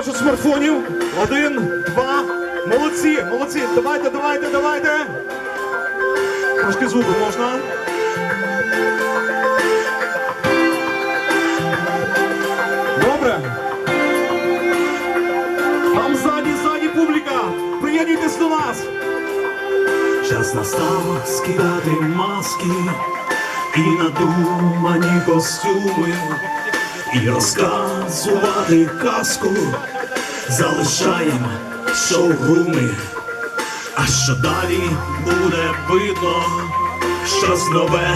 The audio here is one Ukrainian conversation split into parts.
бачу смартфонів. Один, два. Молодці, молодці. Давайте, давайте, давайте. Трошки звуку можна. Добре. Там ззаді, ззаді публіка. Приєднуйтесь до нас. Час настав скидати маски і надумані костюми, і розказувати казку залишаємо шоуруми. А що далі буде видно, щось нове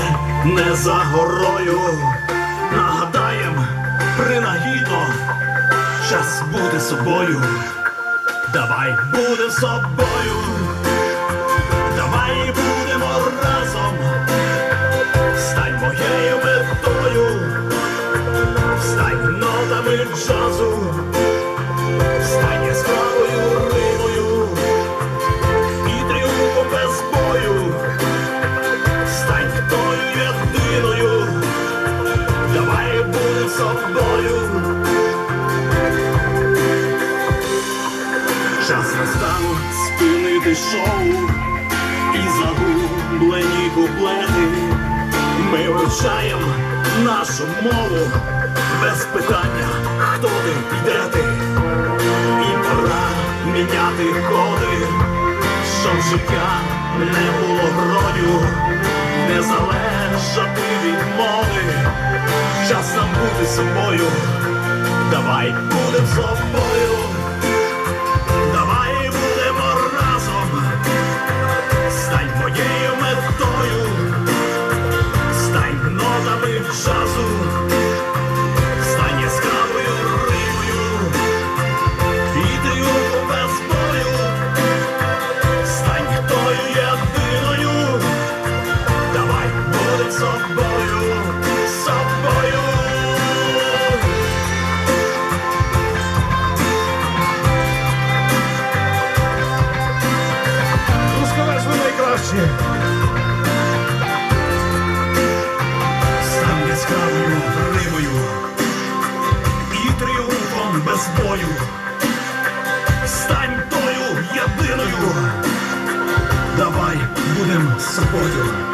не за горою. Нагадаєм принагідно, час бути собою. Давай буде собою. Давай будемо джазу, стань яскравою рибою і тріумфом без бою, стань тою єдиною, давай будемо собою. Час настав спинити шоу і загублені куплети. Ми вивчаємо нашу мову без питання, хто ти де ти. І пора міняти коди, щоб життя не було грою, не залежати від моди. Час нам бути собою. Давай будем собою. Без бою. Стань тою єдиною. Давай будем собою.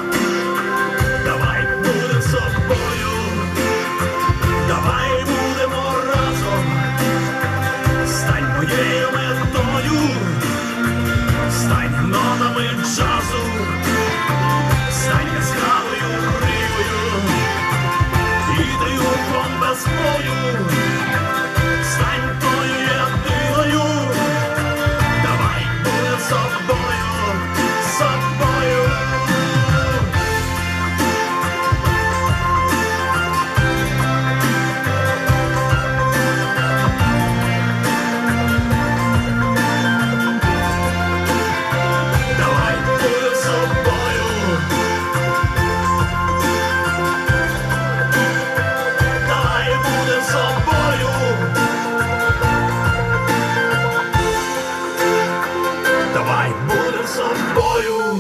Будем собою.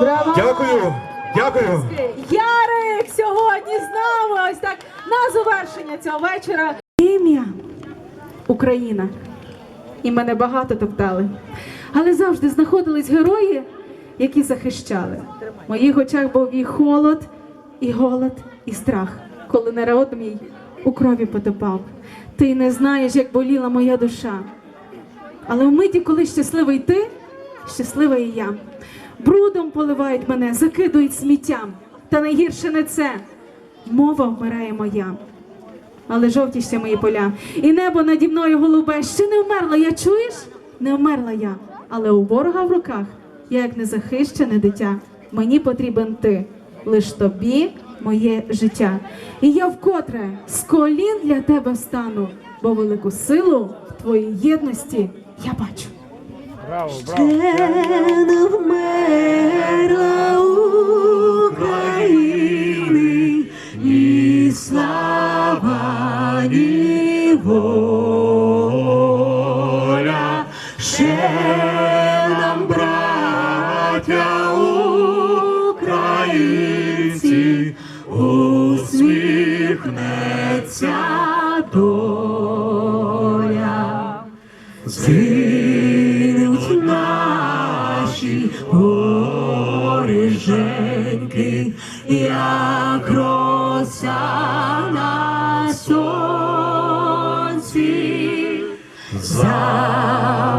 Браво! Дякую, дякую. Ярик сьогодні з нами. Ось так на завершення цього вечора. Ім'я Україна. І мене багато топтали. Але завжди знаходились герої, які захищали. В моїх очах був і холод, і голод, і страх, коли народ мій у крові потопав. Ти не знаєш, як боліла моя душа. Але в миті, коли щасливий ти, щаслива і я. Брудом поливають мене, закидують сміттям. Та найгірше не це. Мова вмирає моя. Але жовті ще мої поля. І небо наді мною голубе. Ще не вмерла я, чуєш? Не вмерла я. Але у ворога в руках я як незахищене дитя. Мені потрібен ти. Лиш тобі моє життя. І я вкотре з колін для тебе встану, бо велику силу в твоїй єдності я бачу. Ще не вмерла України, ні слава, ні воля. Ще нам, браття згинуть наші гориженьки, як роса на сонці запанує.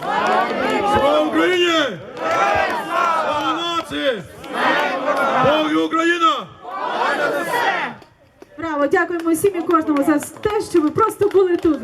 Слава Україні! Слава нації! Бог Україна! Браво, дякуємо всім і кожному за те, що ви просто були тут.